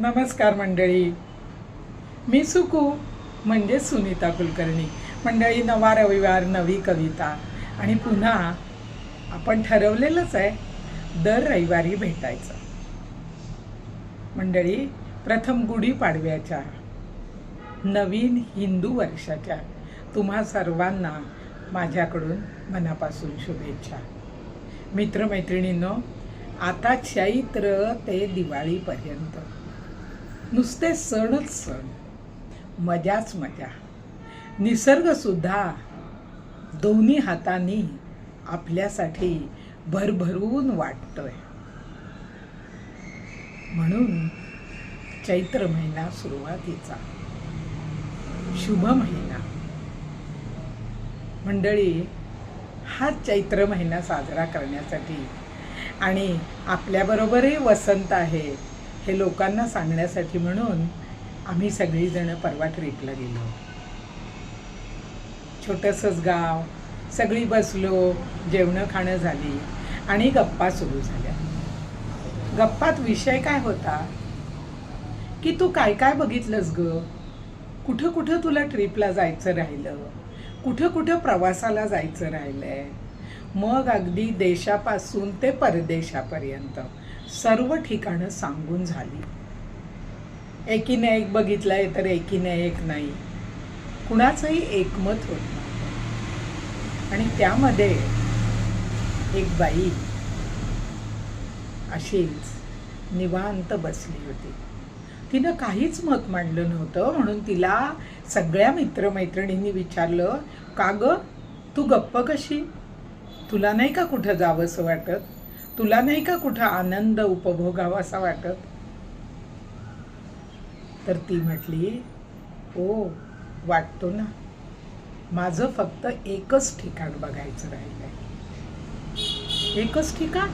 नमस्कार मंडळी. मी सुकू म्हणजे सुनीता कुलकर्णी. मंडळी नवा रविवार नवी कविता. आणि पुन्हा आपण ठरवलेलंच आहे दर रविवारी भेटायचं. मंडळी प्रथम गुढीपाडव्याच्या नवीन हिंदू वर्षाच्या तुम्हा सर्वांना माझ्याकडून मनापासून शुभेच्छा. मित्रमैत्रिणींनो आता चैत्र ते दिवाळीपर्यंत. नुसते सणच सण. मजाच मजा. निसर्गसुद्धा दोन्ही हातांनी आपल्यासाठी भरभरून वाटतोय. म्हणून चैत्र महिना सुरुवातीचा. शुभ महिना. मंडळी हा चैत्र महिना साजरा करण्यासाठी आणि आपल्याबरोबरही वसंत आहे. हे लोकांना सांगण्यासाठी म्हणून आम्ही सगळीजणं परवा ट्रिपला गेलो. छोटंसंच गाव सगळी बसलो जेवणं खाणं झाली आणि गप्पा सुरू झाल्या. गप्पात विषय काय होता? की तू काय काय बघितलंस ग? कुठं कुठं तुला ट्रिपला जायचं राहिलं? कुठं कुठं प्रवासाला जायचं राहिलंय? मग अगदी देशापासून ते परदेशापर्यंत. सर्व ठिकाणं सांगून झाली. एकीने एक बघितलंय तर एकीने एक नाही. कुणाचंही एकमत होत नाही. आणि त्यामध्ये एक बाई अशीच निवांत बसली होती. तिनं काहीच मत मांडलं नव्हतं म्हणून तिला सगळ्या मित्रमैत्रिणींनी विचारलं का ग? तू गप्प कशी? तुला नाही का कुठं जावंसं वाटत? तुला नाही का कुठं आनंद उपभोगावा असा वाटत? तर ती म्हटली हो वाटतो ना. माझं फक्त एकच ठिकाण बघायचं राहिलंय. एकच ठिकाण?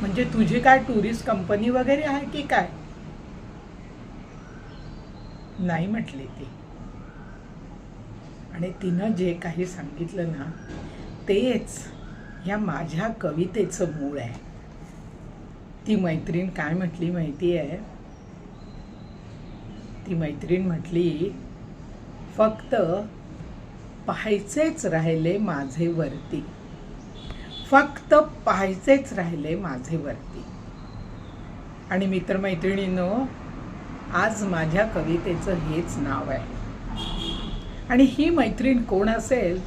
म्हणजे तुझी काय टुरिस्ट कंपनी वगैरे आहे की काय? नाही म्हटली ती. आणि तिनं जे काही सांगितलं ना तेच ह्या माझ्या कवितेचं मूळ आहे. ती मैत्रीण काय म्हटली माहिती आहे ती मैत्रीण म्हटली फक्त पाहायचेच राहिले माझे वरती. फक्त पाहायचेच राहिले माझे वरती. आणि मित्रमैत्रिणींनो आज माझ्या कवितेचं हेच नाव आहे. आणि ही मैत्रीण कोण असेल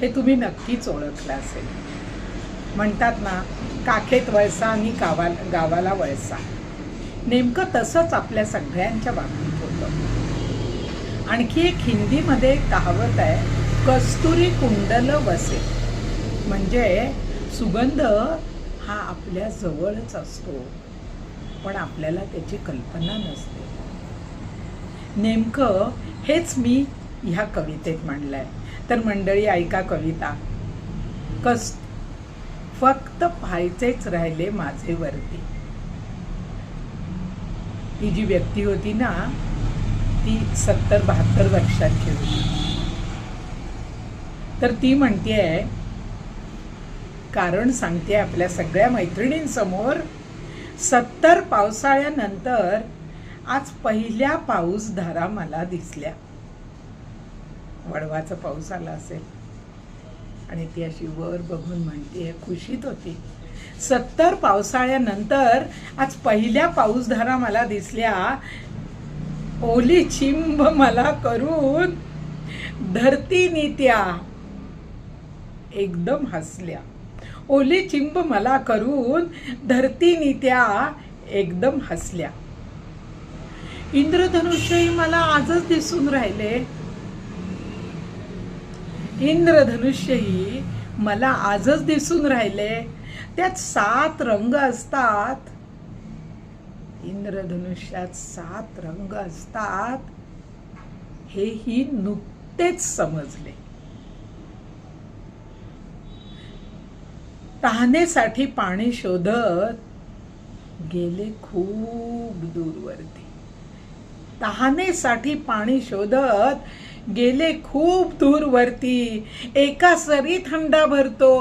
हे तुम्ही नक्कीच ओळखलं असेल. म्हणतात ना काखेत वळसा आणि गावा गावाला वळसा. नेमकं तसंच आपल्या सगळ्यांच्या बाबतीत होतं. आणखी एक हिंदीमध्ये कहावत आहे कस्तुरी कुंडल वसे. म्हणजे सुगंध हा आपल्या जवळच असतो पण आपल्याला त्याची कल्पना नसते. नेमकं हेच मी ह्या कवितेत मांडलं आहे तर मंडळी ऐका कविता. कस फक्त पाहायचेच राहिले माझे वरती ही जी व्यक्ती होती ना ती सत्तर बहात्तर वर्षांची होती. तर ती म्हणते कारण सांगते आपल्या सगळ्या मैत्रिणींसमोर सत्तर पावसाळ्यानंतर आज पहिल्या पाऊसधारा मला दिसल्या. वडवाचा पाऊस आला असेल. आणि ती अशी वर बघून म्हणते खुशीत होती. सत्तर पावसाळ्यानंतर आज पहिल्या पाऊसधारा मला दिसल्या. ओली चिंब मला करून धरती नित्या. एकदम हसल्या. ओली चिंब मला करून धरती नित्या. एकदम हसल्या. इंद्रधनुष्यही मला आजच दिसून राहिले. इंद्रधनुष्यही मला आजच दिसून राहिले. त्यात सात रंग असतात. इंद्रधनुष्यात सात रंग असतात. हेही नुकतेच समजले. तहानेसाठी पाणी शोधत गेले खूप दूरवरती. तहानेसाठी पाणी शोधत गेले खूप दूरवरती एका सरी थंडा भरतो.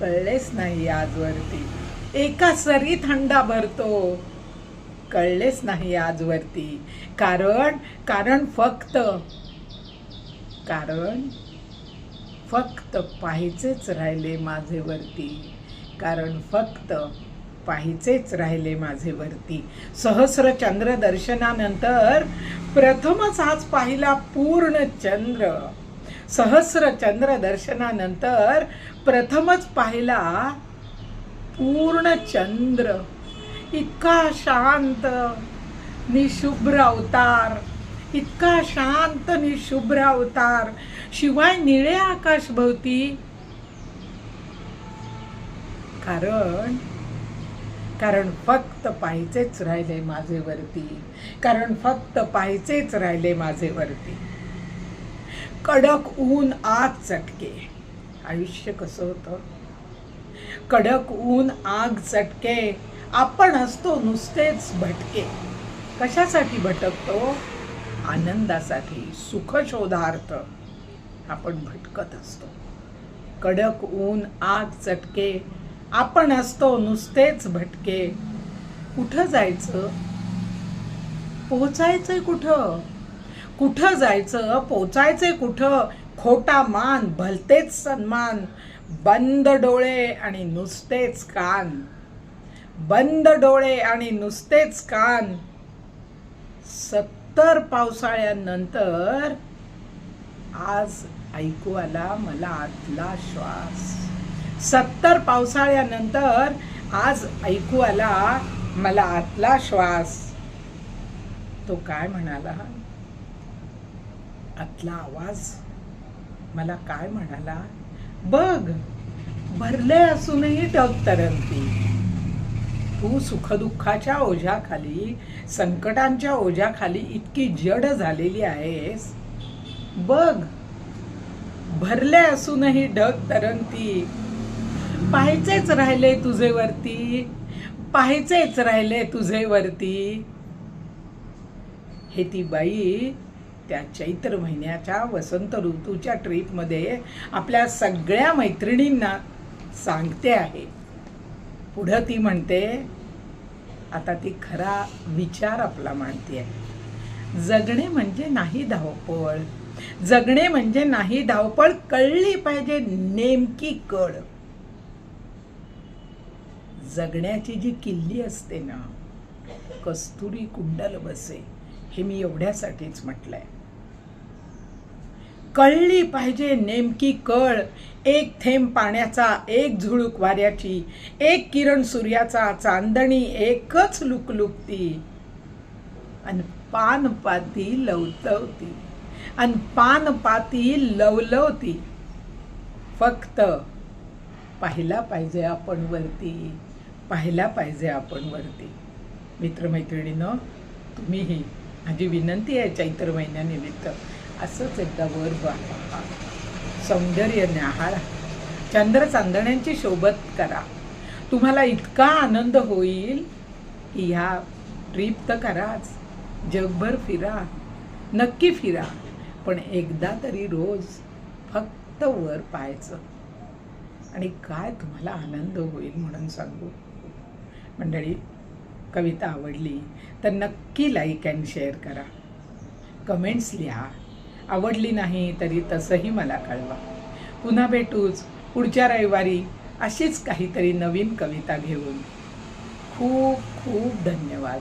कळलेच नाही आजवरती एका सरी थंडा भरतो. कळलेच नाही आजवरती कारण कारण फक्त कारण फक्त पाहायचेच राहिले माझे वरती. कारण फक्त पाहिजेच राहिले माझे वरती. सहस्र चंद्र दर्शनानंतर प्रथमच आज पाहिला पूर्ण चंद्र. सहस्र चंद्र दर्शनानंतर प्रथमच पाहिला पूर्ण चंद्र. इतका शांत निशुभ्र अवतार. इतका शांत निशुभ्र अवतार. शिवाय निळे आकाश भोवती. कारण कारण फक्त पाहायचेच राहिले माझे वरती. कारण फक्त पाहायचेच राहिले माझे वरती. कडक ऊन आग चटके. आयुष्य कसं होतं? कडक ऊन आग चटके. आपण असतो नुसतेच भटके. कशासाठी भटकतो? आनंदासाठी सुख शोधार्थ. आपण भटकत असतो. कडक ऊन आग चटके. आपण असतो नुसतेच भटके. कुठं जायचं? पोचायचंय कुठं? कुठं जायचं? पोचायचंय कुठं? खोटा मान भलतेच सन्मान. बंद डोळे आणि नुसतेच कान. बंद डोळे आणि नुसतेच कान. सत्तर पावसाळ्यानंतर आज ऐकू आला मला आतला श्वास. सत्तर पावसाळ्यानंतर आज ऐकू आला मला आतला श्वास. तो काय म्हणाला? आतला आवाज? मला काय म्हणाला? बघ भरले असूनही डग तरंगती. तू सुखदुःखाच्या ओझ्याखाली संकटांच्या ओझ्याखाली इतकी जड झालेली आहेस. बघ भरले असूनही ढग तरंगती. पाहायचेच राहिले तुझे वरती. पाहायचेच राहिले तुझे वरती. हे ती बाई त्या चैत्र महिन्याच्या वसंत ऋतूच्या ट्रीपमध्ये आपल्या सगळ्या मैत्रिणींना सांगते आहे. पुढं ती म्हणते आता ती खरा विचार आपला मांडते आहे. जगणे म्हणजे नाही धावपळ. जगणे म्हणजे नाही धावपळ. कळली पाहिजे नेमकी कळ. जगण्याची जी किल्ली असते ना कस्तुरी कुंडल बसे हे मी एवढ्यासाठीच म्हटलंय. कळली पाहिजे नेमकी कळ एक थेंब पाण्याचा एक झुळूक वाऱ्याची एक किरण सूर्याचा चांदणी एकच लुकलुकती. आणि पानपाती लवतवती आणि पानपाती लवलवती. फक्त पाहिला पाहिजे आपण वरती. पाहिला पाहिजे आपण वरती. मित्रमैत्रिणीनं तुम्हीही माझी विनंती आहे चैत्र महिन्यानिमित्त असंच एकदा वर बघा सौंदर्य न्याहाळा चंद्र चांदण्यांची शोभत करा. तुम्हाला इतका आनंद होईल की ह्या ट्रीप तर कराच. जगभर फिरा. नक्की फिरा. पण एकदा तरी रोज फक्त वर पाहायचं. आणि काय तुम्हाला आनंद होईल म्हणून सांगू. मंडळी कविता आवडली तर नक्की लाईक अँड शेअर करा. कमेंट्स लिहा. आवडली नाही तरी तसंही मला कळवा. पुन्हा भेटूच पुढच्या रविवारी अशीच काहीतरी नवीन कविता घेऊन. खूप खूप धन्यवाद.